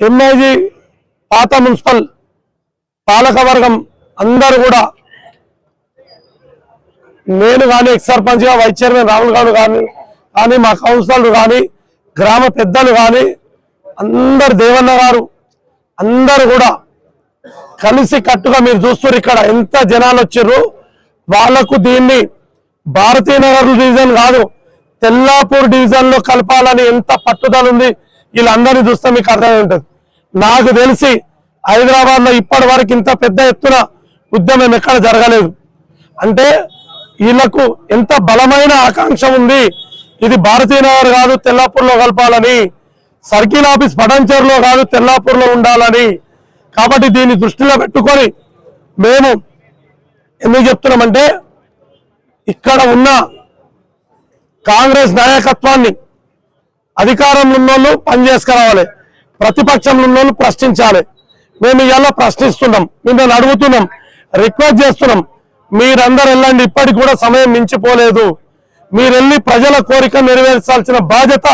MIG పాత municipal పాలకవర్గం అందరూ కూడా నేను కానీ ex sarpanch vice chairman Rahul గారు కానీ కానీ మా కౌన్సిలర్లు కానీ గ్రామ పెద్దలు కానీ అందరు దేవన్న గారు అందరూ కూడా కలిసి కట్టుగా మీరు చూస్తున్నారు ఇక్కడ ఎంత జనాలు వచ్చారు. వాళ్ళకు దీన్ని భారతీయ నగర్ డివిజన్ కాదు తెల్లాపూర్ డివిజన్లో కలపాలని ఎంత పట్టుదల ఉంది. వీళ్ళందరినీ చూస్తే మీకు అర్థమై ఉంటుంది. నాకు తెలిసి హైదరాబాద్లో ఇప్పటి వరకు ఇంత పెద్ద ఎత్తున ఉద్యమం ఎక్కడ జరగలేదు. అంటే వీళ్ళకు ఎంత బలమైన ఆకాంక్ష ఉంది. ఇది భారతీయ నగర్ కాదు తెల్లాపూర్లో కలపాలని. సర్కిల్ ఆఫీస్ పడంచేరులో కాదు తెల్లాపూర్లో ఉండాలని. కాబట్టి దీన్ని దృష్టిలో పెట్టుకొని మేము ఎందుకు చెప్తున్నామంటే ఇక్కడ ఉన్న కాంగ్రెస్ నాయకత్వాన్ని అధికారంలో ఉన్నోళ్ళు పని చేసుకురావాలి ప్రతిపక్షంలో ఉన్నోళ్ళు ప్రశ్నించాలి. మేము ఇవాళ ప్రశ్నిస్తున్నాం మిమ్మల్ని అడుగుతున్నాం రిక్వెస్ట్ చేస్తున్నాం. మీరందరు వెళ్ళండి ఇప్పటికి కూడా సమయం మించిపోలేదు. మీరు వెళ్ళి ప్రజల కోరిక నెరవేర్చాల్సిన బాధ్యత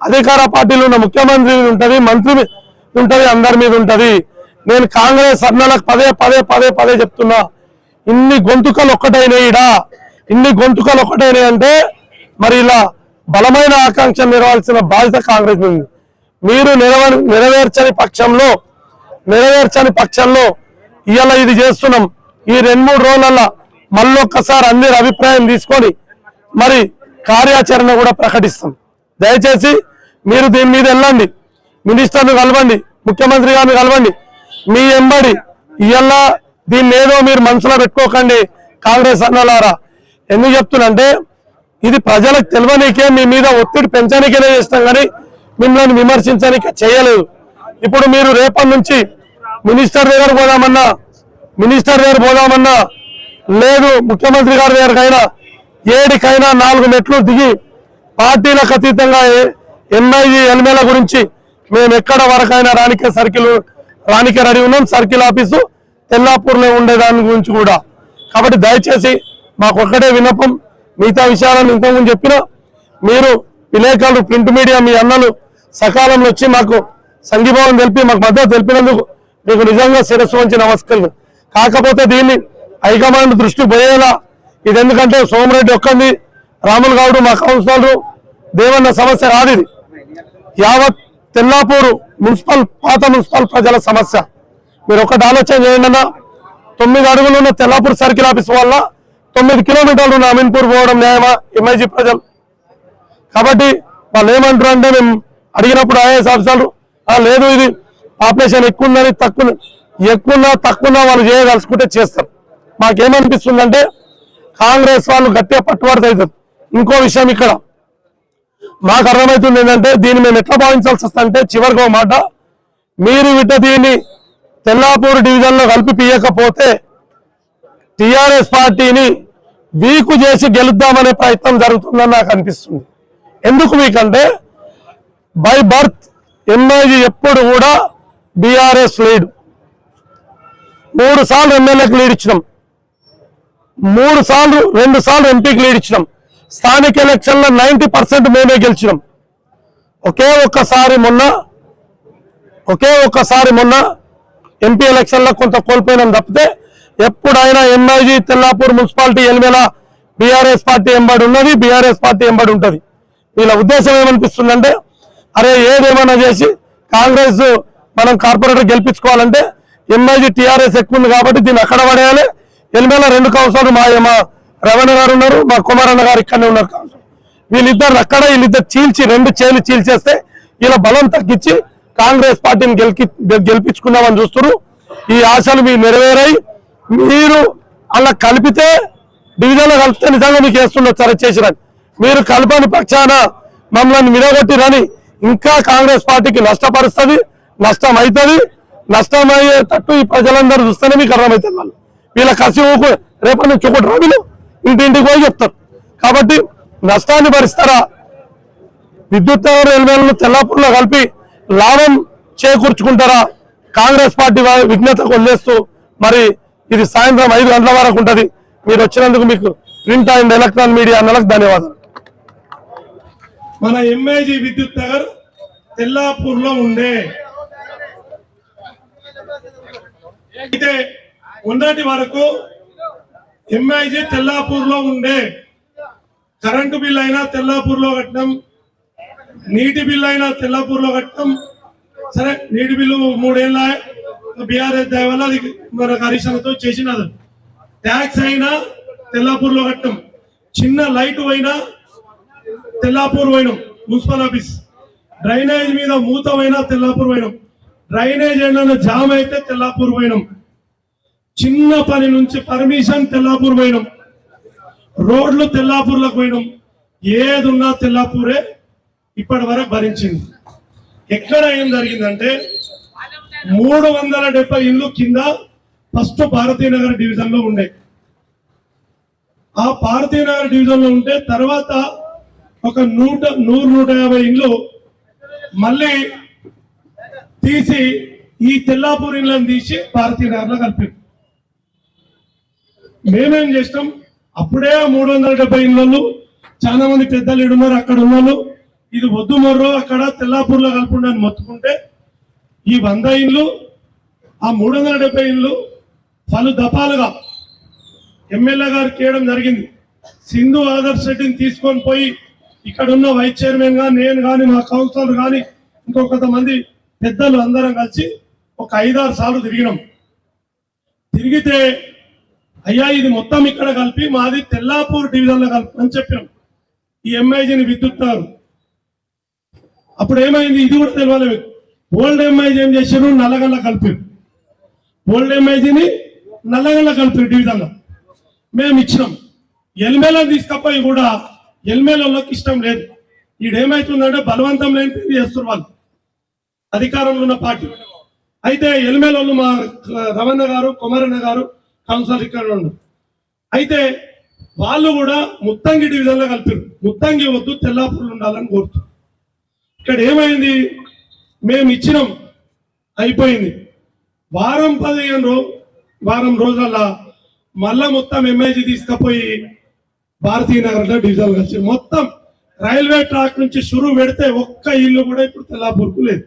అధికార పార్టీలో ఉన్న ముఖ్యమంత్రి మీద మంత్రి ఉంటుంది అందరి మీద ఉంటుంది. నేను కాంగ్రెస్ అన్నలకు పదే పదే పదే పదే చెప్తున్నా. ఇన్ని గొంతుకలు ఒక్కటైనయిడా ఇన్ని గొంతుకలు ఒక్కటైనాయి అంటే మరి ఇలా బలమైన ఆకాంక్ష నెరవాల్సిన బాధ్యత కాంగ్రెస్ ఉంది. మీరు నెరవ నెరవేర్చని పక్షంలో నెరవేర్చని పక్షంలో ఇవాళ ఇది చేస్తున్నాం. ఈ రెండు మూడు రోజులలో మళ్ళొక్కసారి అందరి అభిప్రాయం తీసుకొని మరి కార్యాచరణ కూడా ప్రకటిస్తాం. దయచేసి మీరు దీని మీద వెళ్ళండి. మినిస్టర్ను కలవండి. ముఖ్యమంత్రి గారిని కలవండి. మీ ఎంబడి ఇవాళ దీన్ని ఏదో మీరు మనసులో పెట్టుకోకండి కాంగ్రెస్ అన్నలారా. ఎందుకు చెప్తున్నంటే ఇది ప్రజలకు తెలియనికే మీ మీద ఒత్తిడి పెంచడానికేనే చేస్తాం కానీ మిమ్మల్ని విమర్శించడానికి చేయలేదు. ఇప్పుడు మీరు రేపటి నుంచి మినిస్టర్ దగ్గర పోదామన్నా మినిస్టర్ దగ్గర పోదామన్నా లేదు ముఖ్యమంత్రి గారి దగ్గరకైనా ఏడికైనా నాలుగు మెట్లు దిగి పార్టీలకు అతీతంగా ఎన్ఐజీ ఎన్మేల గురించి మేము ఎక్కడ వరకైనా రానికే సర్కిల్ రానికే రెడీ ఉన్నాం. సర్కిల్ ఆఫీసు తెల్లాపూర్లో ఉండే దాని గురించి కూడా. కాబట్టి దయచేసి మాకు ఒక్కటే విన్నపం. మిగతా విషయాలను ఇంతకుముందు చెప్పిన మీరు విలేకరులు ప్రింట్ మీడియా మీ అన్నలు సకాలంలో వచ్చి మాకు సంఘీభావం తెలిపి మాకు మద్దతు తెలిపినందుకు మీకు నిజంగా శిరస్సు వంచి నమస్కారం కాకపోతే దీన్ని హైకమాండ్ దృష్టి పోయేలా ఇది ఎందుకంటే సోమరెడ్డి ఒక్కంది రాములు గౌడు మా కౌన్సిలర్ దేవన్న సమస్య రాదు ఇది. యావత్ తెల్లాపూరు మున్సిపల్ పాత మున్సిపల్ ప్రజల సమస్య. మీరు ఒకటి ఆలోచన చేయండి అన్న తొమ్మిది అడుగులు ఉన్న తెల్లాపూర్ సర్కిల్ ఆఫీస్ వల్ల తొమ్మిది కిలోమీటర్లు ఉన్న అమీన్పూర్ పోవడం న్యాయమా? ఎంఐజీ ప్రజలు. కాబట్టి వాళ్ళు ఏమంటారు అంటే మేము అడిగినప్పుడు ఐఏఎస్ ఆఫీసర్లు లేదు ఇది పాపులేషన్ ఎక్కువ ఉందని తక్కువ ఎక్కువన్నా తక్కువన్నా వాళ్ళు చేయదలుచుకుంటే చేస్తారు. మాకేమనిపిస్తుందంటే కాంగ్రెస్ వాళ్ళు గట్టిగా పట్టుబడితే అవుతుంది ఇంకో విషయం ఇక్కడ. మాకు అర్థమవుతుంది ఏంటంటే దీన్ని మేము ఎట్లా భావించాల్సి వస్తుందంటే చివరికి ఒక మాట. మీరు విడ్డ దీన్ని తెల్లాపూర్ డివిజన్లో కలిపి పియకపోతే టిఆర్ఎస్ పార్టీని వీకు చేసి గెలుద్దామనే ప్రయత్నం జరుగుతుందని నాకు అనిపిస్తుంది. ఎందుకు మీకంటే బై బర్త్ ఎంఐజీ ఎప్పుడు కూడా బీఆర్ఎస్ లీడ్. మూడు సార్లు ఎమ్మెల్యేకి లీడ్ ఇచ్చినాం. మూడు సార్లు రెండు సార్లు ఎంపీకి లీడ్ ఇచ్చినాం. స్థానిక ఎలక్షన్లో నైంటీ పర్సెంట్ మేమే గెలిచినాం. ఒకే ఒక్కసారి మొన్న ఒకే ఒక్కసారి మొన్న ఎంపీ ఎలక్షన్లో కొంత కోల్పోయినాం తప్పితే ఎప్పుడైనా MIG Tellapur municipality MLA BRS party ఎంబడి ఉన్నది బీఆర్ఎస్ పార్టీ ఎంబడి ఉంటుంది. వీళ్ళ ఉద్దేశం ఏమనిపిస్తుందంటే అరే ఏదేమైనా చేసి కాంగ్రెస్ మనం కార్పొరేటర్ గెలిపించుకోవాలంటే ఎంఐజీ టీఆర్ఎస్ ఎక్కువ ఉంది కాబట్టి దీన్ని అక్కడ పడేయాలి. ఎలిమేల రెండు కౌన్సిలర్లు మా మా రమణ గారు ఉన్నారు మా కుమారన్న గారు ఇక్కడనే ఉన్నారు కౌన్సిలర్. వీళ్ళిద్దరు అక్కడ వీళ్ళిద్దరు చీల్చి రెండు చేలు చీల్చేస్తే వీళ్ళ బలం తగ్గించి కాంగ్రెస్ పార్టీని గెలికి గెలిపించుకుందామని చూస్తున్నారు. ఈ ఆశలు మీరు నెరవేరాయి. మీరు అలా కలిపితే డివిజన్లో కలిపితే నిజంగా మీకు వేస్తున్నారు సరే చేసిరని మీరు కలపని పక్షాన మమ్మల్ని విడగొట్టిరని ఇంకా కాంగ్రెస్ పార్టీకి నష్టపరుస్తుంది నష్టం అవుతుంది నష్టం అయ్యేటట్టు ఈ ప్రజలందరూ చూస్తేనే మీకు అర్థమవుతుంది వాళ్ళు. వీళ్ళ కసి ఊకు రేపటి నుంచి ఒకటి రావిలు ఇంటింటికి పోయి చెప్తారు. కాబట్టి నష్టాన్ని భరిస్తారా? విద్యుత్ నగర్ ఎలిమేలను తెల్లాపూర్లో కలిపి లాభం చేకూర్చుకుంటారా? కాంగ్రెస్ పార్టీ వా- విఘ్నతకు వదిలేస్తూ మరి ఇది సాయంత్రం ఐదు గంటల వరకు ఉంటుంది. మీరు వచ్చినందుకు మీకు ప్రింట్ అండ్ ఎలక్ట్రాన్ మీడియా అన్నలకు ధన్యవాదాలు. మన ఎంఏజీ విద్యుత్ నగర్ తెల్లాపూర్లో ఉండే. అయితే ఉన్నటి వరకు ఎంఐజీ తెల్లాపూర్లో ఉండే. కరెంటు బిల్ అయినా తెల్లాపూర్లో కట్టడం నీటి బిల్ అయినా తెల్లాపూర్లో కట్టడం సరే నీటి బిల్లు మూడేళ్ళ బీఆర్ఎస్ దయ వల్ల అది మన హరీశ్వరతో చేసినది ట్యాక్స్ అయినా తెల్లాపూర్లో కట్టడం చిన్న లైట్ అయినా తెల్లాపూర్ పోయినాం మున్సిపల్ ఆఫీస్. డ్రైనేజ్ మీద మూత పోయినా తెల్లాపూర్ పోయినాం. డ్రైనేజ్ ఏమైనా జామ్ అయితే తెల్లాపూర్ పోయినాం. చిన్న పని నుంచి పర్మిషన్ తెల్లాపూర్ పోయినాం. రోడ్లు తెల్లాపూర్లకు పోయినాం. ఏది ఉన్నా తెల్లాపూరే ఇప్పటి వరకు భరించింది. ఎక్కడ ఏం జరిగిందంటే మూడు వందల డెబ్బై ఇల్లు కింద ఫస్ట్ భారతీయనగర్ డివిజన్లో ఉండే. ఆ భారతీయనగర్ డివిజన్లో ఉంటే తర్వాత ఒక నూట నూరు నూట యాభై ఇండ్లు మళ్ళీ తీసి ఈ తెల్లాపూర్ ఇండ్లను తీసి భారతీయనగర్లో కలిపారు. మేమేం చేస్తాం అప్పుడే మూడు వందల డెబ్బై ఇళ్ళు చాలా మంది పెద్దలు ఇడున్నారు అక్కడ ఉన్నారు. ఇది వద్దు మర్రో అక్కడ తెల్లాపూర్లో కలుపుండి మొత్తుకుంటే ఈ వంద ఇండ్లు ఆ మూడు వందల డెబ్బై ఇండ్లు పలు దఫాలుగా ఎమ్మెల్యే గారు చేయడం జరిగింది. సింధు ఆదర్శ్ రెడ్డిని తీసుకొని పోయి ఇక్కడ ఉన్న వైస్ చైర్మన్గా నేను కానీ మా కౌన్సిలర్ కానీ ఇంకొక మంది పెద్దలు అందరం కలిసి ఒక ఐదారు సార్లు తిరిగినాం. తిరిగితే అయ్యా ఇది మొత్తం ఇక్కడ కలిపి మాది తెల్లాపూర్ డివిజన్లో కలిపి అని చెప్పాం ఈ ఎంఐజీని విద్యుత్తారు అప్పుడు ఏమైంది ఇది కూడా తెలియాలి ఓల్డ్ ఎంఐజీ ఏం చేశారు నల్లగల్ల కలిపారు ఓల్డ్ ఎంఐజీని నల్లగల్ల కలిపి డివిజన్ మేము ఇచ్చినాం. ఎల్మేలో తీసుకపోయి కూడా ఎల్మేలలోకి ఇష్టం లేదు. ఈడేమైతుందంటే బలవంతం లేని పేరు చేస్తున్నారు వాళ్ళు. అధికారంలో ఉన్న పార్టీ. అయితే ఎల్మేలోళ్ళు మా రమణ గారు కుమారన్న గారు కౌన్సిలర్ ఇక్కడ ఉండు. అయితే వాళ్ళు కూడా ముత్తంగి డివిజన్ కలిపారు. ముత్తంగి వద్దు తెల్లాపూర్లు ఉండాలని కోరుతారు ఇక్కడ ఏమైంది? మేము ఇచ్చినాం. అయిపోయింది. వారం పదిహేను రోజు వారం రోజుల మళ్ళా మొత్తం ఎంఐజీ తీసుకుపోయి భారతీయ నగర్లో డివిజన్ కలిసి మొత్తం రైల్వే ట్రాక్ నుంచి షురు పెడితే ఒక్క ఇల్లు కూడా ఇప్పుడు తెల్లాపూర్కు లేదు.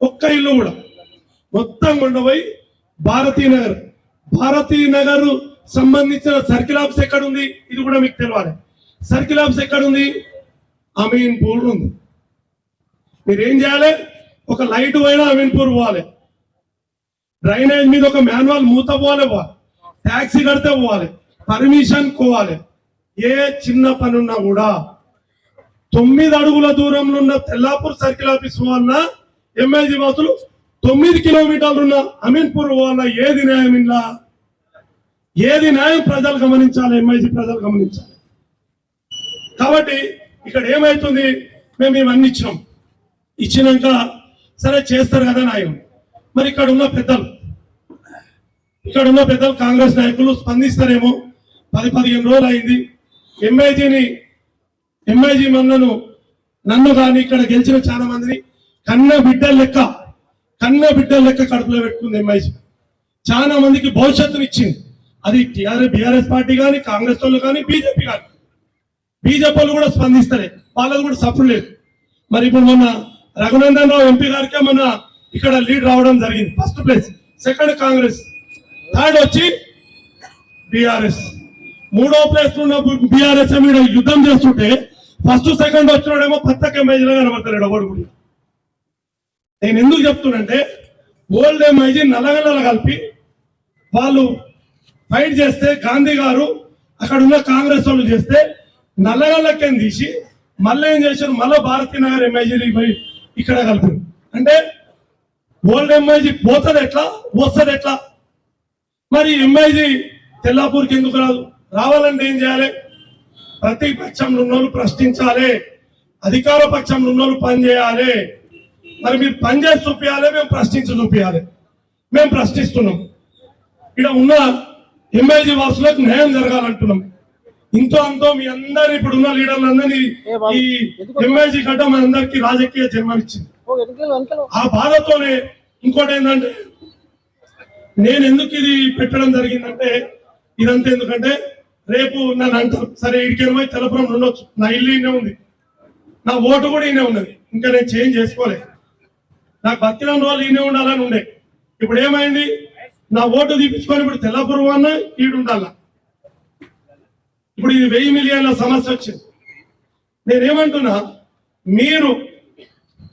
ఒక్క ఇల్లు కూడా. మొత్తం కొండపోయి భారతీయ నగర్. భారతీయ నగర్ సంబంధించిన సర్కిల్ ఆఫీస్ ఎక్కడ ఉంది ఇది కూడా మీకు తెలియాలి సర్కిల్ ఆఫీస్ ఎక్కడ ఉంది అమీన్పూర్ ఉంది. మీరు ఏం చేయాలి? ఒక లైట్ పోయినా అమీన్పూర్ పోవాలి. డ్రైనేజ్ మీద ఒక మాన్యువల్ మూత పోవాలి పోవాలి ట్యాక్సీ కడితే పోవాలి. పర్మిషన్ కోవాలి. ఏ చిన్న పని ఉన్నా కూడా తొమ్మిది అడుగుల దూరంలో ఉన్న తెల్లాపూర్ సర్కిల్ ఆఫీస్ వల్ల ఎమ్మెల్సీ బాసులు తొమ్మిది కిలోమీటర్లు ఉన్న అమీన్పూర్ వల్ల ఏది న్యాయం ఇలా ఏది న్యాయం ప్రజలు గమనించాలి ఎంఐజీ ప్రజలు గమనించాలి. కాబట్టి ఇక్కడ ఏమైతుంది? మేము ఇవన్నీ ఇచ్చినాం. ఇచ్చినాక సరే చేస్తారు కదా న్యాయం. మరి ఇక్కడ ఉన్న పెద్దలు ఇక్కడ ఉన్న పెద్దలు కాంగ్రెస్ నాయకులు స్పందిస్తారేమో. పది పదిహేను రోజులు అయింది ఎంఐజీని ఎంఐజీ మన్నను నన్ను కానీ ఇక్కడ గెలిచిన చాలా మందిని కన్న బిడ్డల లెక్క కన్న బిడ్డల లెక్క కడుపులో పెట్టుకుంది ఎంఐజీ చాలా మందికి భవిష్యత్తుని ఇచ్చింది. అది టీఆర్ఎస్ బీఆర్ఎస్ పార్టీ కానీ కాంగ్రెస్ వాళ్ళు కానీ బీజేపీ కానీ బీజేపీ వాళ్ళు కూడా స్పందిస్తలే. వాళ్ళది కూడా సపోర్ట్ లేదు. మరి ఇప్పుడు మొన్న రఘునందన్ రావు ఎంపీ గారికే మొన్న ఇక్కడ లీడ్ రావడం జరిగింది. First place second Congress third వచ్చి బీఆర్ఎస్ మూడో ప్లేస్లో ఉన్న బీఆర్ఎస్ మీద యుద్ధం చేస్తుంటే ఫస్ట్ సెకండ్ వచ్చినాడేమో పత్తక ఎమ్మెల్యేలో కనబడతాడు ఒకడు కూడా. నేను ఎందుకు చెప్తున్నంటే ఓల్డ్ ఎంఐజీ నల్లగల్ల కలిపి వాళ్ళు ఫైట్ చేస్తే గాంధీ గారు అక్కడ ఉన్న కాంగ్రెస్ వాళ్ళు చేస్తే నల్లగల్లకేం తీసి మళ్ళీ ఏం చేశారు? మళ్ళీ భారతీ నగర్ ఎంఐజీ పోయి ఇక్కడ కలిపి అంటే ఓల్డ్ ఎంఐజీ పోతుంది ఎట్లా? వస్తుంది ఎట్లా? మరి ఎంఐజీ తెల్లాపూర్కి ఎందుకు రాదు? రావాలంటే ఏం చేయాలి? ప్రతి పక్షంలో ఉన్న వాళ్ళు ప్రశ్నించాలి. అధికార పక్షంలో ఉన్న వాళ్ళు పని చేయాలి. మరి మీరు పని చేసి చూపించాలి మేము ప్రశ్నించి చూపించాలి మేము ప్రశ్నిస్తున్నాం. ఇక్కడ ఉన్న ఎంఐజీ వాసులకు న్యాయం జరగాలంటున్నాం. ఇంతో అంతో మీ అందరి ఇప్పుడు ఉన్న లీడర్లందరినీ ఈ ఎంఐజీ గడ్డ మనందరికీ రాజకీయ జన్మనిచ్చింది ఆ బాధతోనే ఇంకోటి ఏంటంటే నేను ఎందుకు ఇది పెట్టడం జరిగిందంటే ఇదంతా ఎందుకంటే రేపు నన్ను అంటారు సరే ఇడికి తెలపురం ఉండొచ్చు. నా ఇల్లు ఈయనే ఉంది. నా ఓటు కూడా ఈయనే ఉన్నది. ఇంకా నేను చేంజ్ చేసుకోలేదు. నాకు బతికిన రోజులు ఈయనే ఉండాలని ఉండే. ఇప్పుడు ఏమైంది? నా ఓటు తీపించుకొని ఇప్పుడు తెల్లపురం అన్న ఈడుండాల ఇప్పుడు ఇది వెయ్యి మిలియన్ల సమస్య వచ్చింది. నేనేమంటున్నా? మీరు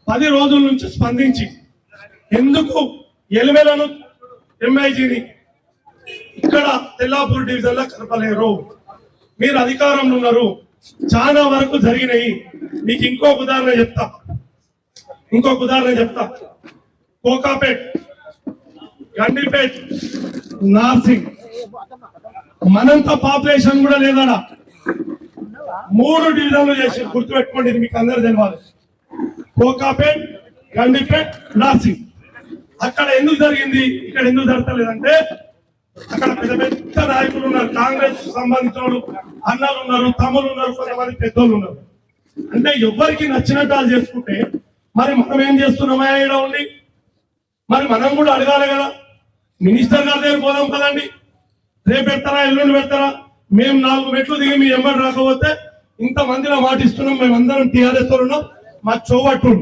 పది రోజుల నుంచి స్పందించి ఎందుకు ఎలిమెలను ఎంఐజీని ఇక్కడ తెల్లాపూర్ డివిజన్లో కలపలేరు? మీరు అధికారంలో ఉన్నారు. చాలా వరకు జరిగినాయి. మీకు ఇంకో ఉదాహరణ చెప్తా. ఇంకొక ఉదాహరణ చెప్తా. కోకాపేట్ గండిపేట్ నార్సింగ్. మనంత పాపులేషన్ కూడా లేదడా మూడు డివిజన్లు చేసి గుర్తుపెట్టుకోండి ఇది మీకు అందరు తెలియాలి. కోకాపేట్ గండిపేట్ నార్సింగ్. అక్కడ ఎందుకు జరిగింది? ఇక్కడ ఎందుకు జరగలేదంటే అక్కడ పెద్ద పెద్ద నాయకులు ఉన్నారు. కాంగ్రెస్ సంబంధించిన వాళ్ళు అన్నలు ఉన్నారు తమ్ములు ఉన్నారు కొంతమంది పెద్దోళ్ళు ఉన్నారు. అంటే ఎవరికి నచ్చినట్టు చేసుకుంటే మరి మనం ఏం చేస్తున్నామా ఇక్కడ ఉండి. మరి మనం కూడా అడగాలి కదా. మినిస్టర్ గారి దగ్గర పోదాం కదండి. రేపు పెడతారా ఎల్లుండి పెడతారా? మేము నాలుగు మెట్లు దిగి మీ ఎంబడి రాకపోతే ఇంతమందిలో మాటిస్తున్నాం. మేమందరం టీఆర్ఎస్ వాళ్ళు ఉన్నాం మా చోవట్టు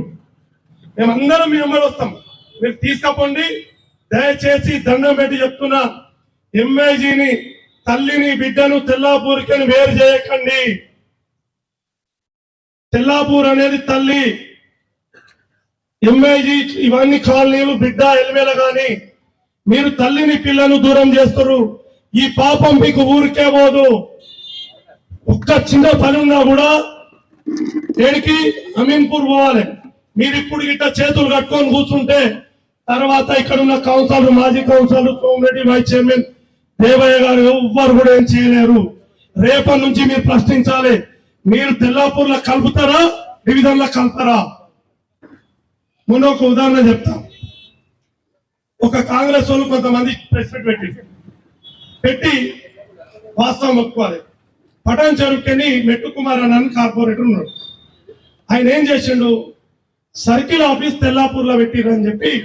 మేమందరం మీ ఎంబడి వస్తాం. మీరు తీసుకపోండి. దయచేసి దండం పెట్టి చెప్తున్నా. ఎంఐజీని తల్లిని బిడ్డను తెల్లాపూర్కి వేరు చేయకండి. తెల్లాపూర్ అనేది తల్లి ఎంఐజీ ఇవన్నీ కాలనీలు బిడ్డ ఎలివేల కానీ మీరు తల్లిని పిల్లను దూరం చేస్తారు ఈ పాపం మీకు ఊరికే పోదు. ఒక్క చిన్న పని ఉన్నా కూడా ఏడికి అమీన్పూర్ పోవాలి. మీరు ఇప్పుడు ఇట్లా చేతులు కట్టుకొని కూర్చుంటే తర్వాత ఇక్కడ ఉన్న కౌన్సిలర్ మాజీ councillor Komareddy vice chairman Devayya గారు ఎవ్వరు కూడా ఏం చేయలేరు. రేపటి నుంచి మీరు ప్రశ్నించాలి. మీరు తెల్లాపూర్లో కలుపుతారా? డివిజన్ కలుపుతారా? మొన్న ఒక ఉదాహరణ చెప్తా. ఒక కాంగ్రెస్ వాళ్ళు కొంతమంది ప్రెస్ మీట్ పెట్టి పెట్టి వాస్తవం ఒప్పుకోవాలి. పటాన్ చెరువుకని మెట్టు కుమార్ అని కార్పొరేటర్ ఉన్నాడు. ఆయన ఏం చేసిండు? సర్కిల్ ఆఫీస్ తెల్లాపూర్లో పెట్టిరని చెప్పి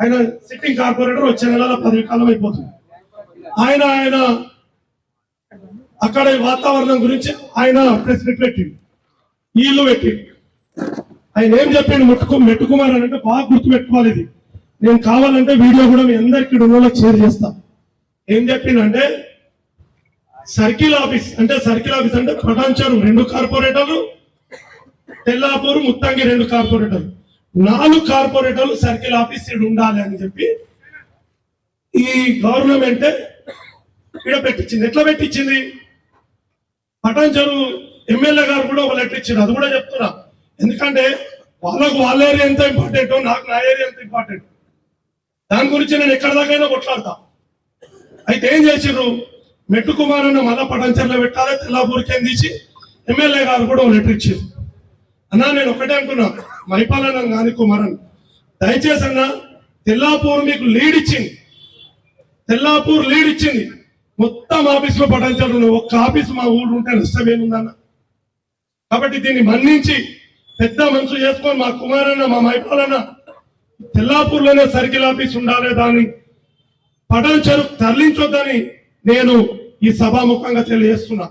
ఆయన సిట్టింగ్ కార్పొరేటర్ వచ్చే నెలలో పదవి కాలం అయిపోతుంది. ఆయన ఆయన అక్కడ వాతావరణం గురించి ఆయన ప్రెస్ మీట్ పెట్టింది వీళ్ళు పెట్టింది ఆయన ఏం చెప్పిండు? మెట్టుకు మెట్టుకుమార్ అని అంటే బాగా గుర్తు పెట్టుకోవాలి ఇది. నేను కావాలంటే వీడియో కూడా మీ అందరికి ఉన్న షేర్ చేస్తా. ఏం చెప్పిండంటే సర్కిల్ ఆఫీస్ అంటే సర్కిల్ ఆఫీస్ అంటే పటాన్చారు రెండు కార్పొరేటర్లు తెల్లాపూర్ ముత్తంగి రెండు కార్పొరేటర్లు. నాలుగు కార్పొరేటర్లు సర్కిల్ ఆఫీస్ ఇక్కడ ఉండాలి అని చెప్పి ఈ గవర్నమెంట్ ఇక్కడ పెట్టించింది. ఎట్లా పెట్టించింది? పటాన్చారు ఎమ్మెల్యే గారు కూడా ఒక లెటర్ ఇచ్చారు అది కూడా చెప్తున్నా. ఎందుకంటే వాళ్ళకు వాళ్ళ ఏరియా ఎంత ఇంపార్టెంట్ నాకు నా ఏరియా ఎంత ఇంపార్టెంట్. దాని గురించి నేను ఎక్కడ దాకైనా కొట్లాడతా. అయితే ఏం చేసిర్రు మెట్టు కుమార్ అన్న మళ్ళా పటంచర్లో పెట్టాలి తెల్లాపూర్కి ఏం తీసి ఎమ్మెల్యే గారు కూడా ఒక లెటర్ ఇచ్చారు. అన్నా నేను ఒకటే అంటున్నాను మహిపాలనం కానీ కుమారన్. దయచేసి అన్న తెల్లాపూర్ మీకు లీడ్ ఇచ్చింది. తెల్లాపూర్ లీడ్ ఇచ్చింది. మొత్తం ఆఫీసులో లో ఉన్నాయి. ఒక్క ఆఫీస్ మా ఊరు ఉంటే నష్టం ఏముందన్న కాబట్టి దీన్ని మన్నించి పెద్ద మనసు చేసుకొని మా కుమారన్న మా మైపాలన్న తెల్లాపూర్లోనే సర్కిల్ ఆఫీస్ ఉండాలి దాన్ని పటంచరు తరలించొద్దని నేను ఈ సభాముఖంగా తెలియజేస్తున్నా.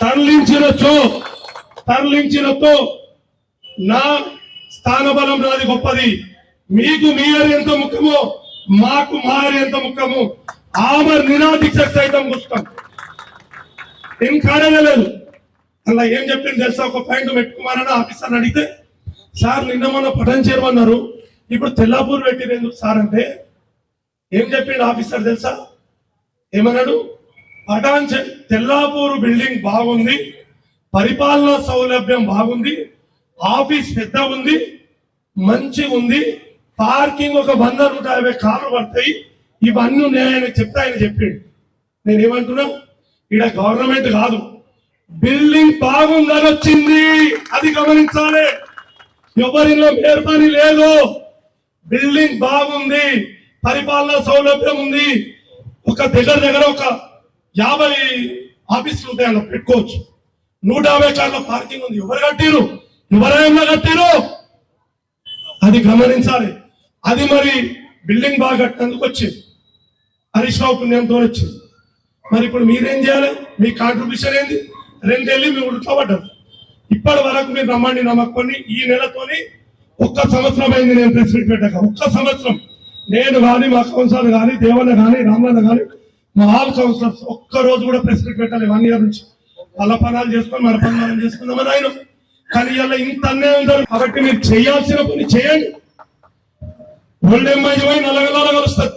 తరలించినచో తరలించినతో నా స్థానబలం నాది గొప్పది. మీకు మీ ఎంత ముఖ్యమో మాకు మారి ఎంత ముఖ్యమో ఆమె నిరాదీక్ష సైతం కూర్చుంటాం ఏం కారణలేదు అలా ఏం చెప్పింది తెలుసా? ఒక పాయింట్ పెట్టుకున్నారని ఆఫీసర్ అడిగితే సార్ నిన్న మొన్న పటన్ చేరమన్నారు ఇప్పుడు తెల్లాపూర్ పెట్టిరు ఎందుకు సార్ అంటే? ఏం చెప్పిండు ఆఫీసర్ తెలుసా? ఏమన్నాడు? పటాన్ చె- తెల్లాపూర్ బిల్డింగ్ బాగుంది. పరిపాలనా సౌలభ్యం బాగుంది. ఆఫీస్ పెద్ద ఉంది మంచి ఉంది పార్కింగ్ ఒక వంద నూట యాభై కార్లు పడతాయి. ఇవన్నీ నేను ఆయన చెప్తా ఆయన చెప్పిండు. నేనేమంటున్నా? ఇక్కడ గవర్నమెంట్ కాదు. బిల్డింగ్ బాగుందని వచ్చింది. అది గమనించాలి. ఎవరిలో మేర్పని లేదు. బిల్డింగ్ బాగుంది. పరిపాలన సౌలభ్యం ఉంది. ఒక దగ్గర దగ్గర ఒక యాభై ఆఫీసులు ఉంటాయి అలా పెట్టుకోవచ్చు. నూట యాభై కార్ల పార్కింగ్ ఉంది. ఎవరు కట్టిరు ఎవరైనా కట్టారు అది గమనించాలి. అది మరి బిల్డింగ్ బాగా కట్టినందుకు వచ్చింది. హరీష్ రావు పుణ్యంతో వచ్చింది. మరి ఇప్పుడు మీరేం చేయాలి? మీ కాంట్రిబ్యూషన్ ఏంది? రెండేళ్ళు మీ ఉడతా పడ్డారు. ఇప్పటి వరకు మీరు నమ్మండి నమ్మకొని ఈ నెలతోని ఒక్క సంవత్సరం అయింది నేను ప్రెస్ మీట్ పెట్టాక. ఒక్క సంవత్సరం. నేను కానీ మా కౌన్సిలర్ కానీ దేవన్న కానీ రామన్న కానీ మా ఆల్ కౌన్సిలర్స్ ఒక్క రోజు కూడా ప్రెస్ మీట్ పెట్టాలి. వన్ ఇయర్ నుంచి. వాళ్ళ పనాలు చేసుకొని మన పనులు చేసుకుందామని ఆయన కానీ ఇలా ఇంత అన్నే ఉంటారు కాబట్టి మీరు చేయాల్సిన పని చేయండి. ఓల్డ్ ఎంఐజీ కలుస్తారు.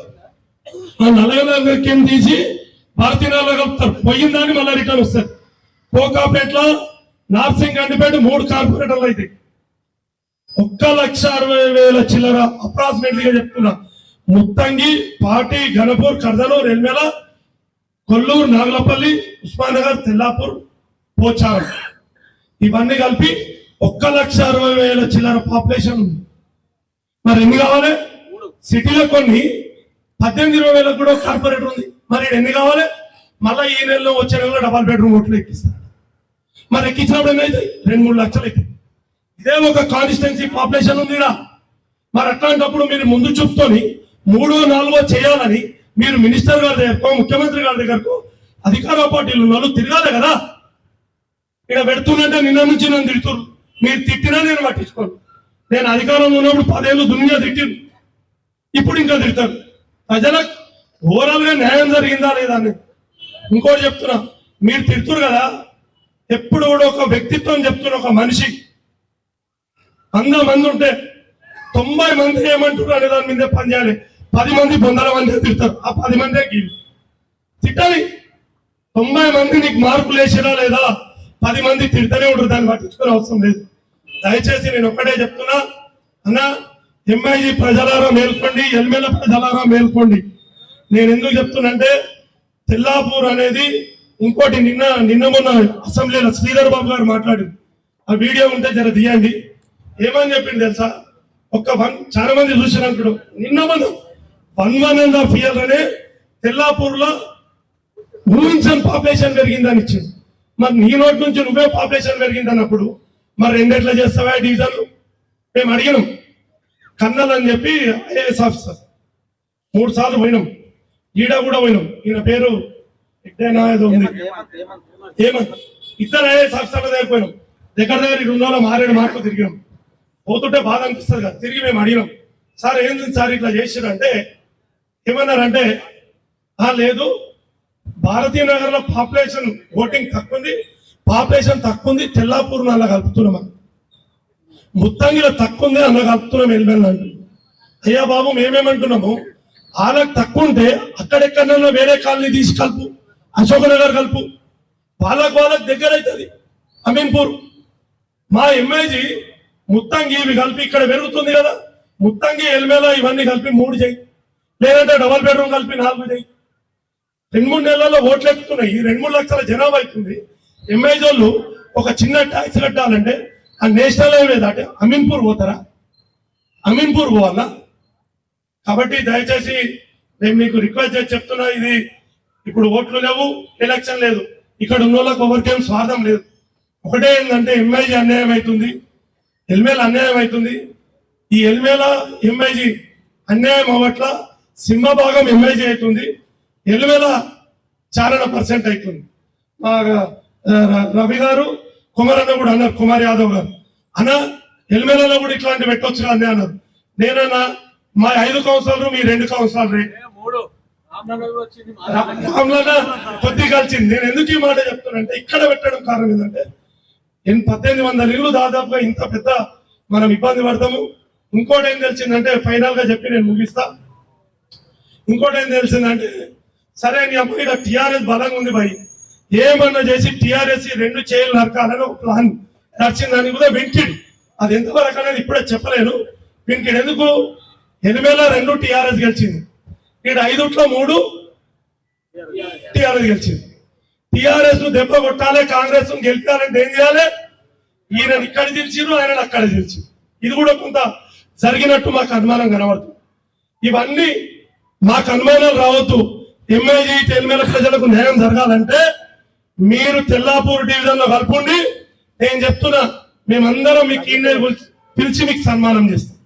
ఆ నలగలకేం కింద తీసి భారతీయ కలుపుతారు. పోయిన దాన్ని మళ్ళీ రిటర్న్ వస్తారు. కోకాపేట్ల నార్సింగ్ గండిపేట మూడు కార్పొరేటర్లు అయితే. ఒక్క లక్ష అరవై వేల చిల్లర అప్రాక్సిమేట్లీగా చెప్తున్నా. ముత్తంగి పాటి ఘనపూర్ కర్దనూర్ ఎల్మెల కొల్లూరు నాగలపల్లి ఉస్మానగర్ తెల్లాపూర్ పోచారం. ఇవన్నీ కలిపి ఒక్క లక్ష అరవై వేల చిల్లర పాపులేషన్ ఉంది. మరి ఎన్ని కావాలి? సిటీలో కొన్ని పద్దెనిమిది ఇరవై వేలకు కూడా కార్పొరేటర్ ఉంది. మరి ఎన్ని కావాలి? మళ్ళీ ఈ నెలలో వచ్చే నెలలో డబల్ బెడ్రూమ్ ఓట్లు ఎక్కిస్తారు మరి ఎక్కించినప్పుడు ఏమైంది? రెండు మూడు లక్షలు అవుతాయి ఇదే ఒక కాన్స్టిట్యున్సీ పాపులేషన్ ఉంది. మరి అట్లాంటప్పుడు మీరు ముందు చూపుతోని మూడో నాలుగో చేయాలని మీరు మినిస్టర్ గారి దగ్గరకు ముఖ్యమంత్రి గారి దగ్గరకు అధికార పార్టీలు ఉన్న తిరగాలి కదా. ఇక్కడ పెడుతున్నంటే నిన్న నుంచి నన్ను తిడుతురు మీరు తిట్టినా నేను పట్టించుకోను. నేను అధికారంలో ఉన్నప్పుడు పదేళ్ళు దునియా తిట్టింది ఇప్పుడు ఇంకా తిడతాను ప్రజలకు ఓవరాల్గా న్యాయం జరిగిందా లేదా అని ఇంకోటి చెప్తున్నా. మీరు తిడుతురు కదా. ఎప్పుడు కూడా ఒక వ్యక్తిత్వం చెప్తున్న ఒక మనిషి. వంద మంది ఉంటే తొంభై మంది ఏమంటారు అనే దాని మీదే పనిచేయాలి పది మంది వందల మంది తిడతారు. ఆ పది మందే గీలు. తిట్టాలి తొంభై మంది నీకు మార్కులు వేసిరా లేదా? పది మంది తిడతనే ఉంటారు దాన్ని పట్టించుకునే అవసరం లేదు. దయచేసి నేను ఒక్కటే చెప్తున్నా అన్న ఎంఐజీ ప్రజలారా మేల్కోండి ఎల్మెల ప్రజలారా మేల్కోండి. నేను ఎందుకు చెప్తున్నంటే తెల్లాపూర్ అనేది ఇంకోటి నిన్న నిన్న మొన్న అసెంబ్లీలో శ్రీధర్ బాబు గారు మాట్లాడి ఆ వీడియో ఉంటే జర తీయండి. ఏమని చెప్పింది తెలుసా? ఒక్క వన్ చాలా మంది చూసినప్పుడు నిన్న మొన్న one one and half year అనే తెల్లాపూర్లో ఊహించని పాపులేషన్ పెరిగిందని ఇచ్చింది మరి నీ నోటి నుంచి నువ్వే పాపులేషన్ పెరిగింది అన్నప్పుడు మరి రెండెట్లా చేస్తావా డీజల్ మేము అడిగినాం. కన్నల్ అని చెప్పి ఐఏఎస్ ఆఫీసర్. మూడు సార్లు పోయినాం. ఈడ కూడా పోయినాం. ఈయన పేరు ఎక్కడైనా ఏదో ఉంది. ఏమని? ఇద్దరు ఐఏఎస్ ఆఫీసర్ల దగ్గర పోయినాం. దగ్గర దగ్గర ఈ రెండు రోజులు మారేడు మార్కు తిరిగినాం. పోతుంటే బాధ అనిపిస్తుంది కదా. తిరిగి మేము అడిగినాం. సార్ ఏంది సార్ ఇట్లా చేసిరంటే ఏమన్నారంటే లేదు భారతీయ నగర్లో పాపులేషన్ ఓటింగ్ తక్కువ ఉంది పాపులేషన్ తక్కువ ఉంది తెల్లాపూర్ అలా కలుపుతున్నాం అని. ముత్తంగిలో తక్కువ ఉంది అలా కలుపుతున్నాం వెళ్ళిపోయిన అయ్యా బాబు మేమేమంటున్నాము? వాళ్ళకి తక్కువ ఉంటే అక్కడెక్కడన్నా వేరే కాలనీ తీసి కలుపు అశోక్ నగర్ కలుపు. వాళ్ళకు వాళ్ళకి దగ్గర అవుతుంది అమీన్పూర్. మా ఎంఏజీ ముత్తంగి ఇవి కలిపి ఇక్కడ పెరుగుతుంది కదా. ముత్తంగి ఎల్మేలా ఇవన్నీ కలిపి మూడు చేయి. లేదంటే డబల్ బెడ్రూమ్ కలిపి నాలుగు చేయి. రెండు మూడు నెలల్లో ఓట్లు ఎక్కుతున్నాయి ఈ రెండు మూడు లక్షల జనాభా అవుతుంది. ఎంఐజ్ వాళ్ళు ఒక చిన్న ట్యాక్స్ కట్టాలంటే ఆ నేషనల్ హైవే దాటి అమీన్పూర్ పోతారా? అమీన్పూర్ పోవాలా? కాబట్టి దయచేసి నేను మీకు రిక్వెస్ట్ చేసి చెప్తున్నా ఇది ఇప్పుడు ఓట్లు లేవు ఎలక్షన్ లేదు. ఇక్కడ ఉన్న వాళ్ళకి ఎవరికేం స్వార్థం లేదు. ఒకటే ఏంటంటే ఎంఐజీ అన్యాయం అవుతుంది. ఎల్మేల అన్యాయం అవుతుంది. ఈ ఎల్మేల ఎంఐజీ అన్యాయం అవ్వట్ల సింహభాగం ఎంఐజీ అవుతుంది. ఎల్మేల చాలా పర్సెంట్ అవుతుంది మా రవి గారు కుమార్ అన్న కూడా అన్నారు కుమార్ యాదవ్ గారు. అన్న ఎల్మేలలో కూడా ఇట్లాంటి పెట్టొచ్చు కానీ అన్నారు. నేనన్నా మా ఐదు కౌన్సిలర్లు మీ రెండు కౌన్సిలర్ రామ్లన్న కొద్ది కలిసింది. నేను ఎందుకు ఈ మాట చెప్తానంటే ఇక్కడ పెట్టడం కారణం ఏంటంటే పద్దెనిమిది వందల ఇల్లు దాదాపుగా ఇంత పెద్ద మనం ఇబ్బంది పడతాము. ఇంకోటి ఏం తెలిసిందంటే ఫైనల్గా చెప్పి నేను ముగిస్తా. ఇంకోటి ఏం తెలిసిందంటే సరే నీ అమ్మాయి టిఆర్ఎస్ బలంగా ఉంది భయ్. ఏమన్నా చేసి టిఆర్ఎస్ రెండు చేయలు నరకాలని ఒక ప్లాన్ నడిచిందని కూడా వెంకిడ్. అది ఎంతవరకు అనేది ఇప్పుడే చెప్పలేను. వెంకిడ్ ఎందుకు? ఎనిమిదిలో రెండు టిఆర్ఎస్ గెలిచింది. ఇక్కడ ఐదుట్లో మూడు టిఆర్ఎస్ గెలిచింది. టిఆర్ఎస్ను దెబ్బ కొట్టాలి కాంగ్రెస్ను గెలిపాలంటే ఏం చేయాలి? ఈయన ఇక్కడ గెలిచిరు ఆయన అక్కడ గెలిచింది ఇది కూడా కొంత జరిగినట్టు మాకు అనుమానం కనబడుతుంది. ఇవన్నీ మాకు అనుమానాలు రావద్దు. ఎంఐజీ తెల్మేల ప్రజలకు న్యాయం జరగాలంటే మీరు తెల్లాపూర్ డివిజన్లో కలుపుండి నేను చెప్తున్నా మేమందరం మీకు ఈయన పిలిచి మీకు సన్మానం చేస్తాం.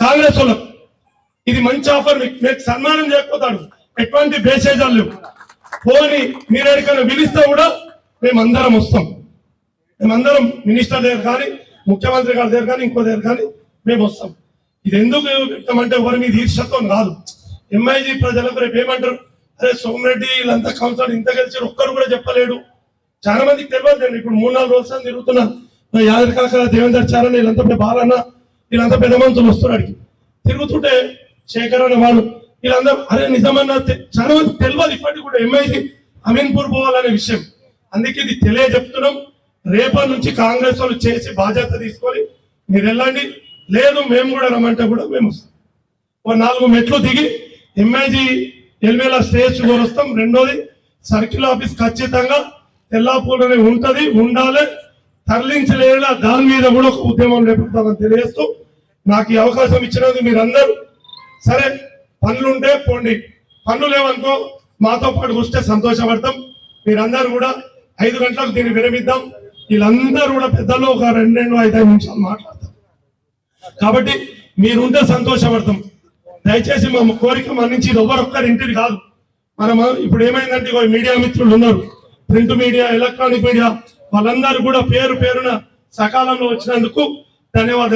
కాంగ్రెస్ వాళ్ళకు ఇది మంచి ఆఫర్ మీకు మీకు సన్మానం చేయకపోతాడు. ఎటువంటి బేసేజాలు లేవు. పోని మీరు ఎక్కడికైనా పిలిస్తే కూడా మేమందరం వస్తాం. మేమందరం మినిస్టర్ దగ్గర కానీ ముఖ్యమంత్రి గారి దగ్గర కానీ ఇంకో దగ్గర కానీ మేము వస్తాం. ఇది ఎందుకు పెట్టామంటే ఎవరి మీద ఈర్షతో కాదు. ఎంఐజీ ప్రజలకు రేపు ఏమంటారు? అరే సోమిరెడ్డి వీళ్ళంతా కౌన్సిలర్ ఇంత కలిసి ఒక్కరు కూడా చెప్పలేడు. చాలా మందికి తెలియదు నేను ఇప్పుడు మూడు నాలుగు రోజులు తిరుగుతున్నా. యాదరి కాక దేవేందర్ చారణ వీళ్ళంతా పెద్ద బాలన్న వీళ్ళంతా పెద్ద మనుషులు వస్తున్నాడికి తిరుగుతుంటే శేఖర్ అనే వాళ్ళు వీళ్ళందరూ అరే నిజమన్నా చాలా మంది తెలియదు ఇప్పటికి కూడా ఎంఐసి అమీన్పూర్ పోవాలనే విషయం. అందుకే ఇది తెలియజెప్తున్నాం. రేపటి నుంచి కాంగ్రెస్ వాళ్ళు చేసి బాధ్యత తీసుకొని మీరు వెళ్ళండి. లేదు మేము కూడా రమ్మంటే కూడా మేము వస్తాం. ఓ నాలుగు మెట్లు దిగి ఎంఐజీ ఎల్వేల స్టేజ్ కూడా వస్తాం రెండోది సర్కిల్ ఆఫీస్ ఖచ్చితంగా తెల్లాపూర్లోనే ఉంటుంది ఉండాలి. తరలించలేలా దాని మీద కూడా ఒక ఉద్యమం రేపుతామని తెలియజేస్తూ నాకు ఈ అవకాశం ఇచ్చినందుకు మీరందరూ సరే పనులుంటే పోండి. పనులు లేవనుకో మాతో పాటు వస్తే సంతోషపడతాం. మీరందరూ కూడా ఐదు గంటలకు దీన్ని విరమిద్దాం. వీళ్ళందరూ కూడా పెద్దలు ఒక రెండు రెండు ఐదు ఐదు నిమిషాలు మాట్లాడతాం. కాబట్టి మీరుంటే సంతోషపడతాం. దయచేసి మా కోరిక మన్నించి ఇది ఎవరొక్కరి ఇంటిది కాదు. మనం ఇప్పుడు ఏమైందంటే మీడియా మిత్రులు ఉన్నారు. ప్రింట్ మీడియా ఎలక్ట్రానిక్ మీడియా వాళ్ళందరూ కూడా పేరు పేరున సకాలంలో వచ్చినందుకు ధన్యవాదాలు.